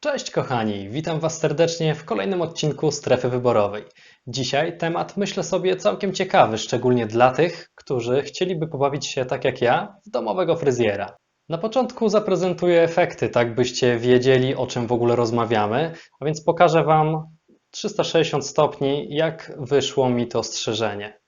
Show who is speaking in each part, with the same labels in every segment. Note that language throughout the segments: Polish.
Speaker 1: Cześć kochani, witam Was serdecznie w kolejnym odcinku Strefy Wyborowej. Dzisiaj temat myślę sobie całkiem ciekawy, szczególnie dla tych, którzy chcieliby pobawić się tak jak ja w domowego fryzjera. Na początku zaprezentuję efekty, tak byście wiedzieli o czym w ogóle rozmawiamy, a więc pokażę Wam 360 stopni jak wyszło mi to strzyżenie.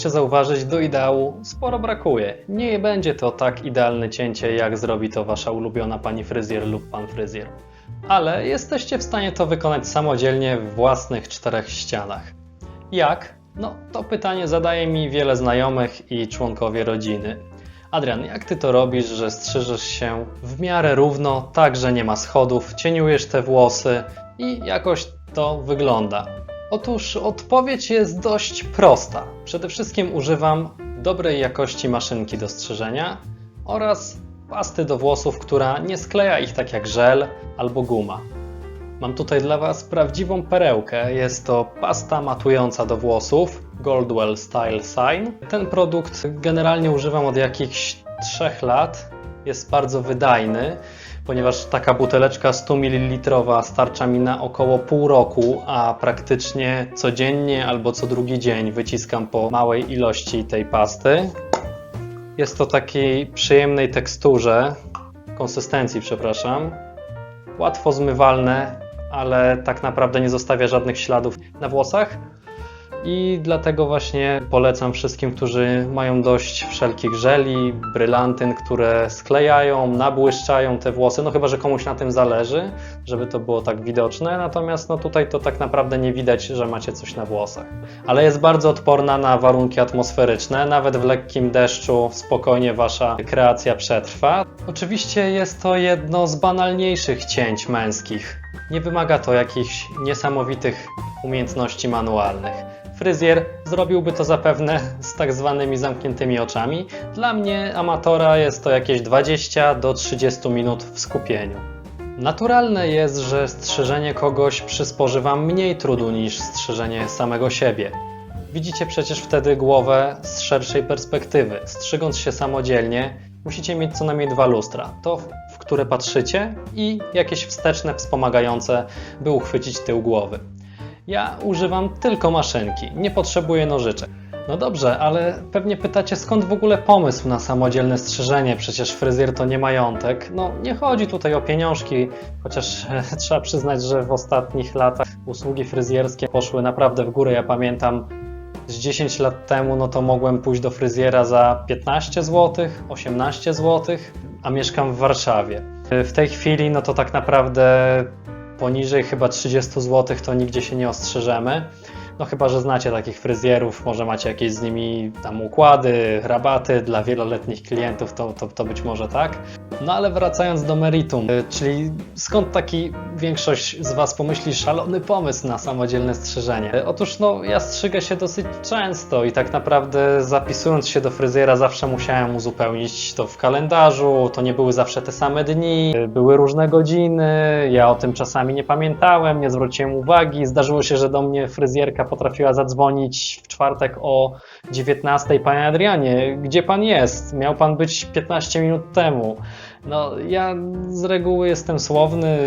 Speaker 1: Zdążyliście zauważyć, do ideału sporo brakuje. Nie będzie to tak idealne cięcie, jak zrobi to wasza ulubiona pani fryzjer lub pan fryzjer. Ale jesteście w stanie to wykonać samodzielnie w własnych czterech ścianach. Jak? No, to pytanie zadaje mi wiele znajomych i członkowie rodziny. Adrian, jak ty to robisz, że strzyżesz się w miarę równo, tak że nie ma schodów, cieniujesz te włosy i jakoś to wygląda? Otóż odpowiedź jest dość prosta. Przede wszystkim używam dobrej jakości maszynki do strzyżenia oraz pasty do włosów, która nie skleja ich tak jak żel albo guma. Mam tutaj dla Was prawdziwą perełkę. Jest to pasta matująca do włosów Goldwell Style Sign. Ten produkt generalnie używam od jakichś 3 lat. Jest bardzo wydajny, ponieważ taka buteleczka 100 ml starcza mi na około pół roku, a praktycznie codziennie albo co drugi dzień wyciskam po małej ilości tej pasty. Jest to takiej przyjemnej teksturze, konsystencji, przepraszam. Łatwo zmywalne, ale tak naprawdę nie zostawia żadnych śladów na włosach. I dlatego właśnie polecam wszystkim, którzy mają dość wszelkich żeli, brylantyn, które sklejają, nabłyszczają te włosy, no chyba, że komuś na tym zależy, żeby to było tak widoczne, natomiast no tutaj to tak naprawdę nie widać, że macie coś na włosach. Ale jest bardzo odporna na warunki atmosferyczne, nawet w lekkim deszczu spokojnie Wasza kreacja przetrwa. Oczywiście jest to jedno z banalniejszych cięć męskich. Nie wymaga to jakichś niesamowitych umiejętności manualnych. Fryzjer zrobiłby to zapewne z tak zwanymi zamkniętymi oczami. Dla mnie, amatora, jest to jakieś 20 do 30 minut w skupieniu. Naturalne jest, że strzyżenie kogoś przysporzy Wam mniej trudu niż strzyżenie samego siebie. Widzicie przecież wtedy głowę z szerszej perspektywy. Strzygąc się samodzielnie, musicie mieć co najmniej dwa lustra. To, w które patrzycie i jakieś wsteczne, wspomagające, by uchwycić tył głowy. Ja używam tylko maszynki, nie potrzebuję nożyczek. No dobrze, ale pewnie pytacie skąd w ogóle pomysł na samodzielne strzyżenie, przecież fryzjer to nie majątek. No nie chodzi tutaj o pieniążki, chociaż e, trzeba przyznać, że w ostatnich latach usługi fryzjerskie poszły naprawdę w górę. Ja pamiętam z 10 lat temu, no to mogłem pójść do fryzjera za 15 zł, 18 zł, a mieszkam w Warszawie. E, W tej chwili, no to tak naprawdę poniżej chyba 30 zł to nigdzie się nie ostrzeżemy. No chyba, że znacie takich fryzjerów, może macie jakieś z nimi tam układy, rabaty dla wieloletnich klientów, to, to, to być może tak. No ale wracając do meritum, y, czyli skąd taki większość z Was pomyśli szalony pomysł na samodzielne strzyżenie? Y, Otóż no ja strzygę się dosyć często i tak naprawdę zapisując się do fryzjera zawsze musiałem uzupełnić to w kalendarzu, to nie były zawsze te same dni, y, były różne godziny, ja o tym czasami nie pamiętałem, nie zwróciłem uwagi, zdarzyło się, że do mnie fryzjerka potrafiła zadzwonić w czwartek o 19. Panie Adrianie, gdzie pan jest? Miał pan być 15 minut temu. No, ja z reguły jestem słowny,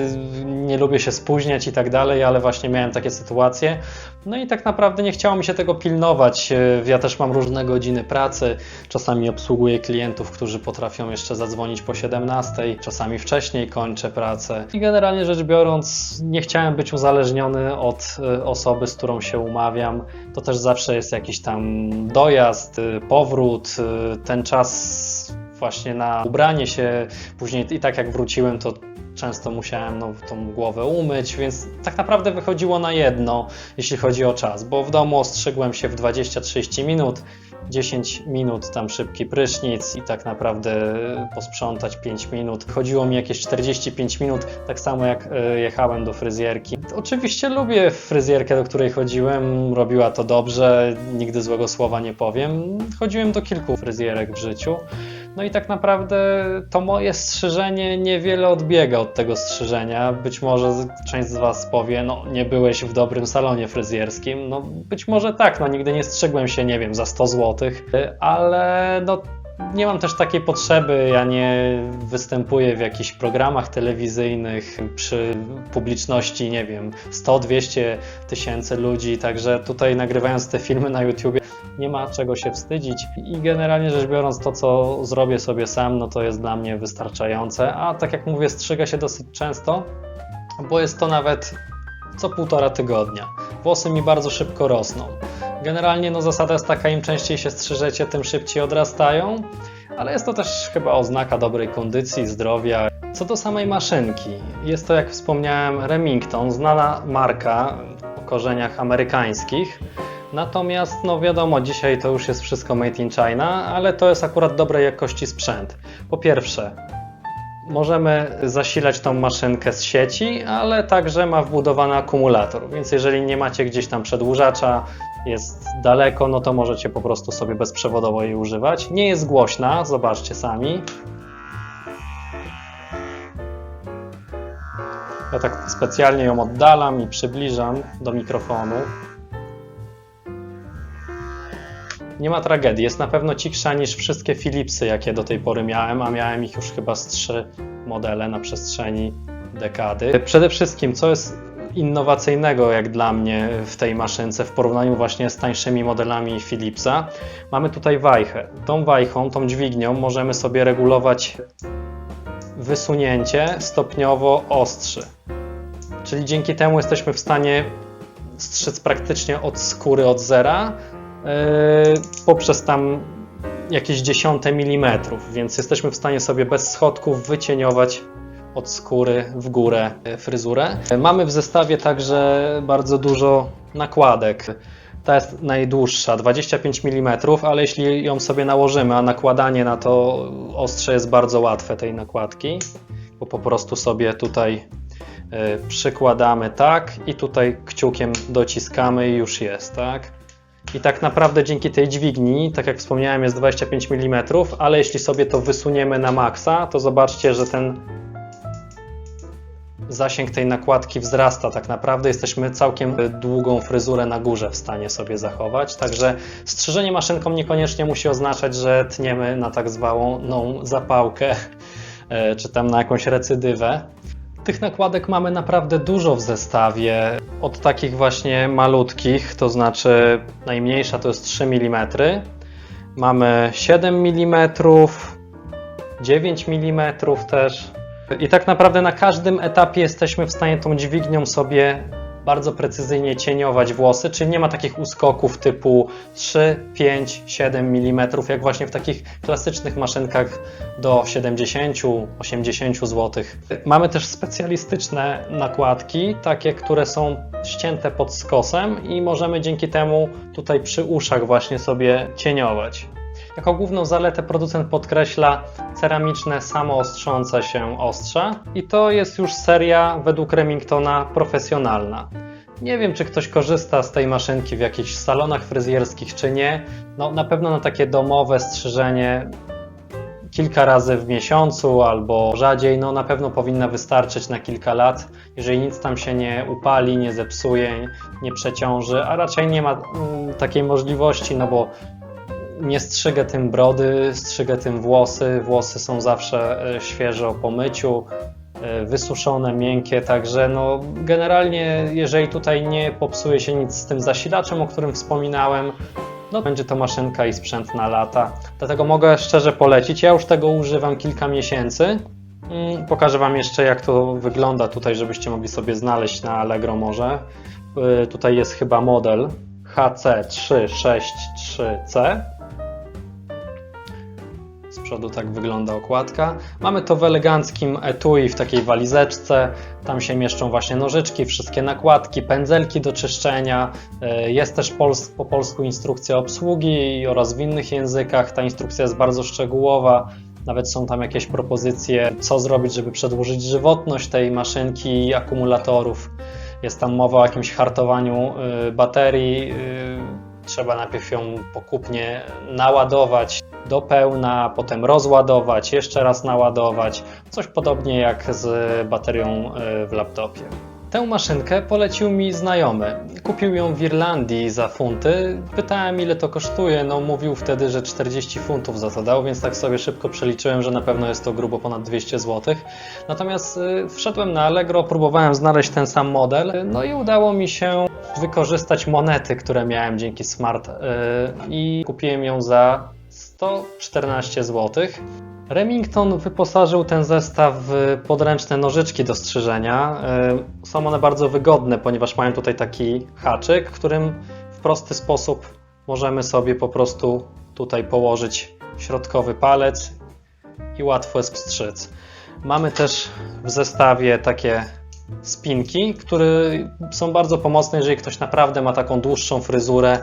Speaker 1: nie lubię się spóźniać i tak dalej, ale właśnie miałem takie sytuacje. No i tak naprawdę nie chciało mi się tego pilnować. Ja też mam różne godziny pracy. Czasami obsługuję klientów, którzy potrafią jeszcze zadzwonić po 17, czasami wcześniej kończę pracę. I generalnie rzecz biorąc, nie chciałem być uzależniony od e, osoby, z którą się umawiam. To też zawsze jest jakiś tam dojazd, e, powrót, e, ten czas właśnie na ubranie się. Później i tak jak wróciłem, to często musiałem no, tą głowę umyć, więc tak naprawdę wychodziło na jedno, jeśli chodzi o czas, bo w domu ostrzygłem się w 20-30 minut, 10 minut tam szybki prysznic i tak naprawdę posprzątać 5 minut. Chodziło mi jakieś 45 minut, tak samo jak e, jechałem do fryzjerki. Oczywiście lubię fryzjerkę, do której chodziłem, robiła to dobrze, nigdy złego słowa nie powiem. Chodziłem do kilku fryzjerek w życiu. No i tak naprawdę to moje strzyżenie niewiele odbiega od tego strzyżenia. Być może część z Was powie, no nie byłeś w dobrym salonie fryzjerskim. No być może tak, no nigdy nie strzygłem się, nie wiem, za 100 zł, ale no nie mam też takiej potrzeby, ja nie występuję w jakichś programach telewizyjnych przy publiczności, nie wiem, 100-200 tysięcy ludzi, także tutaj nagrywając te filmy na YouTubie nie ma czego się wstydzić i generalnie rzecz biorąc to, co zrobię sobie sam, no to jest dla mnie wystarczające, a tak jak mówię, strzygę się dosyć często, bo jest to nawet co półtora tygodnia. Włosy mi bardzo szybko rosną. Generalnie no zasada jest taka, im częściej się strzyżecie, tym szybciej odrastają, ale jest to też chyba oznaka dobrej kondycji, zdrowia. Co do samej maszynki, jest to jak wspomniałem Remington, znana marka o korzeniach amerykańskich. Natomiast, no wiadomo, dzisiaj to już jest wszystko made in China, ale to jest akurat dobrej jakości sprzęt. Po pierwsze, możemy zasilać tą maszynkę z sieci, ale także ma wbudowany akumulator, więc jeżeli nie macie gdzieś tam przedłużacza, jest daleko, no to możecie po prostu sobie bezprzewodowo jej używać. Nie jest głośna, zobaczcie sami. Ja tak specjalnie ją oddalam i przybliżam do mikrofonu. Nie ma tragedii, jest na pewno cichsza niż wszystkie Philipsy, jakie do tej pory miałem, a miałem ich już chyba z trzy modele na przestrzeni dekady. Przede wszystkim, co jest innowacyjnego jak dla mnie w tej maszynce w porównaniu właśnie z tańszymi modelami Philipsa, mamy tutaj wajchę. Tą wajchą, tą dźwignią możemy sobie regulować wysunięcie stopniowo ostrzy. Czyli dzięki temu jesteśmy w stanie strzec praktycznie od skóry od zera yy, poprzez tam jakieś dziesiąte milimetrów, więc jesteśmy w stanie sobie bez schodków wycieniować od skóry w górę yy, fryzurę. Mamy w zestawie także bardzo dużo nakładek. Ta jest najdłuższa, 25 mm, ale jeśli ją sobie nałożymy, a nakładanie na to ostrze jest bardzo łatwe tej nakładki, bo po prostu sobie tutaj y, przykładamy tak i tutaj kciukiem dociskamy i już jest, tak? I tak naprawdę dzięki tej dźwigni, tak jak wspomniałem, jest 25 mm, ale jeśli sobie to wysuniemy na maksa, to zobaczcie, że ten zasięg tej nakładki wzrasta tak naprawdę. Jesteśmy całkiem długą fryzurę na górze w stanie sobie zachować. Także strzyżenie maszynką niekoniecznie musi oznaczać, że tniemy na tak zwaną zapałkę, e, czy tam na jakąś recydywę. Tych nakładek mamy naprawdę dużo w zestawie. Od takich właśnie malutkich, to znaczy najmniejsza to jest 3 mm. Mamy 7 mm, 9 mm też. I tak naprawdę na każdym etapie jesteśmy w stanie tą dźwignią sobie bardzo precyzyjnie cieniować włosy, czyli nie ma takich uskoków typu 3, 5, 7 mm, jak właśnie w takich klasycznych maszynkach do 70, 80 zł. Mamy też specjalistyczne nakładki, takie, które są ścięte pod skosem i możemy dzięki temu tutaj przy uszach właśnie sobie cieniować. Jako główną zaletę producent podkreśla ceramiczne, samoostrzące się ostrza i to jest już seria według Remingtona profesjonalna. Nie wiem, czy ktoś korzysta z tej maszynki w jakichś salonach fryzjerskich, czy nie. No, na pewno na takie domowe strzyżenie kilka razy w miesiącu albo rzadziej, no na pewno powinna wystarczyć na kilka lat, jeżeli nic tam się nie upali, nie zepsuje, nie przeciąży, a raczej nie ma mm, takiej możliwości, no bo nie strzygę tym brody, strzygę tym włosy. Włosy są zawsze e, świeże po myciu, e, wysuszone, miękkie, także no generalnie jeżeli tutaj nie popsuje się nic z tym zasilaczem, o którym wspominałem, no będzie to maszynka i sprzęt na lata. Dlatego mogę szczerze polecić. Ja już tego używam kilka miesięcy. Mm, Pokażę Wam jeszcze jak to wygląda tutaj, żebyście mogli sobie znaleźć na Allegro może. Y, Tutaj jest chyba model HC363C. Przodu tak wygląda okładka. Mamy to w eleganckim etui, w takiej walizeczce. Tam się mieszczą właśnie nożyczki, wszystkie nakładki, pędzelki do czyszczenia. E, Jest też po polsku instrukcja obsługi oraz w innych językach. Ta instrukcja jest bardzo szczegółowa. Nawet są tam jakieś propozycje, co zrobić, żeby przedłużyć żywotność tej maszynki i akumulatorów. Jest tam mowa o jakimś hartowaniu y, baterii. y, Trzeba najpierw ją pokupnie naładować do pełna, potem rozładować, jeszcze raz naładować. Coś podobnie jak z baterią y, w laptopie. Tę maszynkę polecił mi znajomy. Kupił ją w Irlandii za funty. Pytałem ile to kosztuje. No mówił wtedy, że 40 funtów za to dał, więc tak sobie szybko przeliczyłem, że na pewno jest to grubo ponad 200 zł. Natomiast y, wszedłem na Allegro, próbowałem znaleźć ten sam model, no i udało mi się wykorzystać monety, które miałem dzięki Smart y, i kupiłem ją za 114 zł. Remington wyposażył ten zestaw w podręczne nożyczki do strzyżenia. Y, Są one bardzo wygodne, ponieważ mają tutaj taki haczyk, którym w prosty sposób możemy sobie po prostu tutaj położyć środkowy palec i łatwo jest strzyc. Mamy też w zestawie takie spinki, które są bardzo pomocne, jeżeli ktoś naprawdę ma taką dłuższą fryzurę,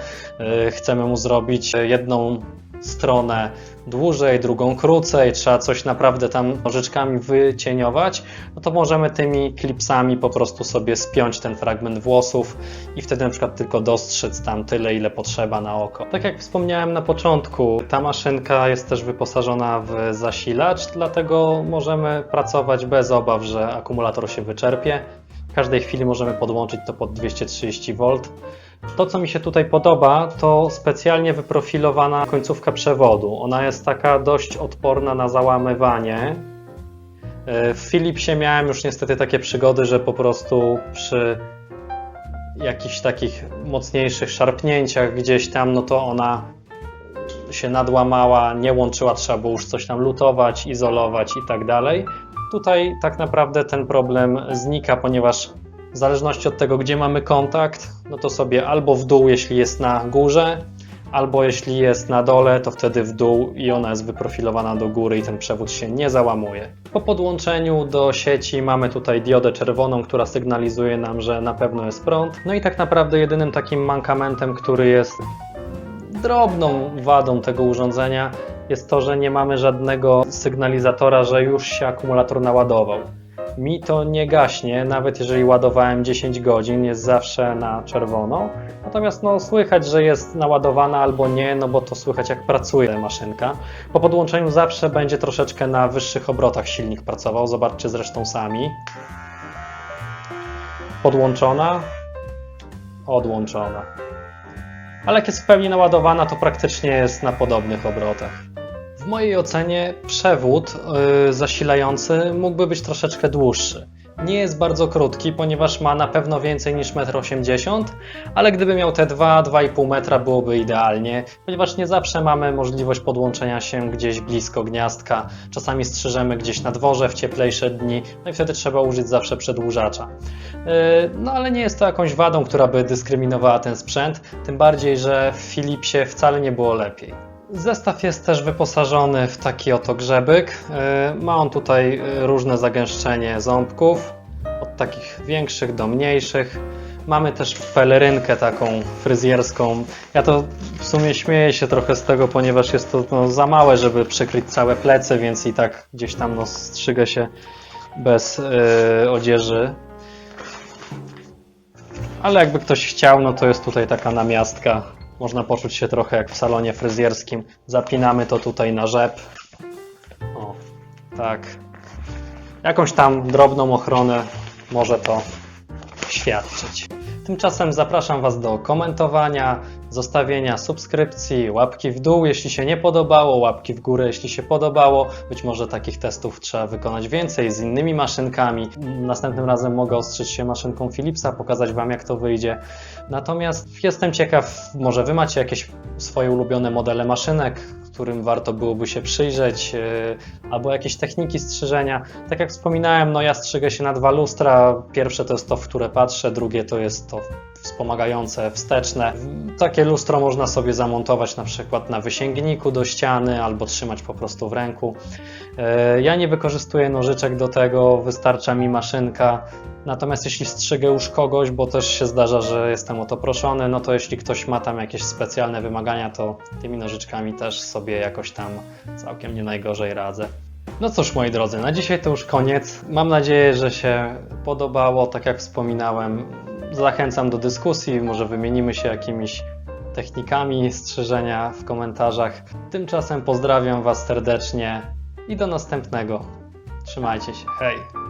Speaker 1: y, chcemy mu zrobić jedną stronę dłużej, drugą krócej, trzeba coś naprawdę tam nożyczkami wycieniować, no to możemy tymi klipsami po prostu sobie spiąć ten fragment włosów i wtedy na przykład tylko dostrzec tam tyle, ile potrzeba na oko. Tak jak wspomniałem na początku, ta maszynka jest też wyposażona w zasilacz, dlatego możemy pracować bez obaw, że akumulator się wyczerpie. W każdej chwili możemy podłączyć to pod 230 V. To, co mi się tutaj podoba, to specjalnie wyprofilowana końcówka przewodu. Ona jest taka dość odporna na załamywanie. W Philipsie miałem już niestety takie przygody, że po prostu przy jakichś takich mocniejszych szarpnięciach gdzieś tam, no to ona się nadłamała, nie łączyła, trzeba było już coś tam lutować, izolować i tak dalej. Tutaj tak naprawdę ten problem znika, ponieważ w zależności od tego, gdzie mamy kontakt, no to sobie albo w dół, jeśli jest na górze, albo jeśli jest na dole, to wtedy w dół i ona jest wyprofilowana do góry i ten przewód się nie załamuje. Po podłączeniu do sieci mamy tutaj diodę czerwoną, która sygnalizuje nam, że na pewno jest prąd. No i tak naprawdę jedynym takim mankamentem, który jest drobną wadą tego urządzenia, jest to, że nie mamy żadnego sygnalizatora, że już się akumulator naładował. Mi to nie gaśnie, nawet jeżeli ładowałem 10 godzin, jest zawsze na czerwono. Natomiast no, słychać, że jest naładowana albo nie, no bo to słychać jak pracuje maszynka. Po podłączeniu zawsze będzie troszeczkę na wyższych obrotach silnik pracował, zobaczcie zresztą sami. Podłączona, odłączona. Ale jak jest w pełni naładowana, to praktycznie jest na podobnych obrotach. Mojej ocenie przewód yy, zasilający mógłby być troszeczkę dłuższy. Nie jest bardzo krótki, ponieważ ma na pewno więcej niż 1,80 m, ale gdyby miał te 2-2,5 metra byłoby idealnie, ponieważ nie zawsze mamy możliwość podłączenia się gdzieś blisko gniazdka. Czasami strzyżemy gdzieś na dworze w cieplejsze dni, no i wtedy trzeba użyć zawsze przedłużacza. Yy, No ale nie jest to jakąś wadą, która by dyskryminowała ten sprzęt, tym bardziej, że w Philipsie wcale nie było lepiej. Zestaw jest też wyposażony w taki oto grzebyk. Yy, Ma on tutaj yy, różne zagęszczenie ząbków, od takich większych do mniejszych. Mamy też pelerynkę taką fryzjerską. Ja to w sumie śmieję się trochę z tego, ponieważ jest to no, za małe, żeby przykryć całe plecy, więc i tak gdzieś tam no, strzygę się bez yy, odzieży. Ale jakby ktoś chciał, no to jest tutaj taka namiastka. Można poczuć się trochę jak w salonie fryzjerskim. Zapinamy to tutaj na rzep. O, tak. Jakąś tam drobną ochronę może to świadczyć. Tymczasem zapraszam Was do komentowania, zostawienia subskrypcji, łapki w dół, jeśli się nie podobało, łapki w górę, jeśli się podobało. Być może takich testów trzeba wykonać więcej z innymi maszynkami. Następnym razem mogę ostrzyć się maszynką Philipsa, pokazać Wam jak to wyjdzie. Natomiast jestem ciekaw, może Wy macie jakieś swoje ulubione modele maszynek, którym warto byłoby się przyjrzeć, yy, albo jakieś techniki strzyżenia. Tak jak wspominałem, no ja strzygę się na dwa lustra. Pierwsze to jest to, w które patrzę, drugie to jest to, wspomagające wsteczne. Takie lustro można sobie zamontować na przykład na wysięgniku do ściany albo trzymać po prostu w ręku. E, Ja nie wykorzystuję nożyczek do tego, wystarcza mi maszynka. Natomiast jeśli strzygę już kogoś, bo też się zdarza, że jestem o to proszony, no to jeśli ktoś ma tam jakieś specjalne wymagania, to tymi nożyczkami też sobie jakoś tam całkiem nie najgorzej radzę. No cóż, moi drodzy, na dzisiaj to już koniec. Mam nadzieję, że się podobało. Tak jak wspominałem, zachęcam do dyskusji. Może wymienimy się jakimiś technikami strzyżenia w komentarzach. Tymczasem pozdrawiam Was serdecznie i do następnego. Trzymajcie się. Hej!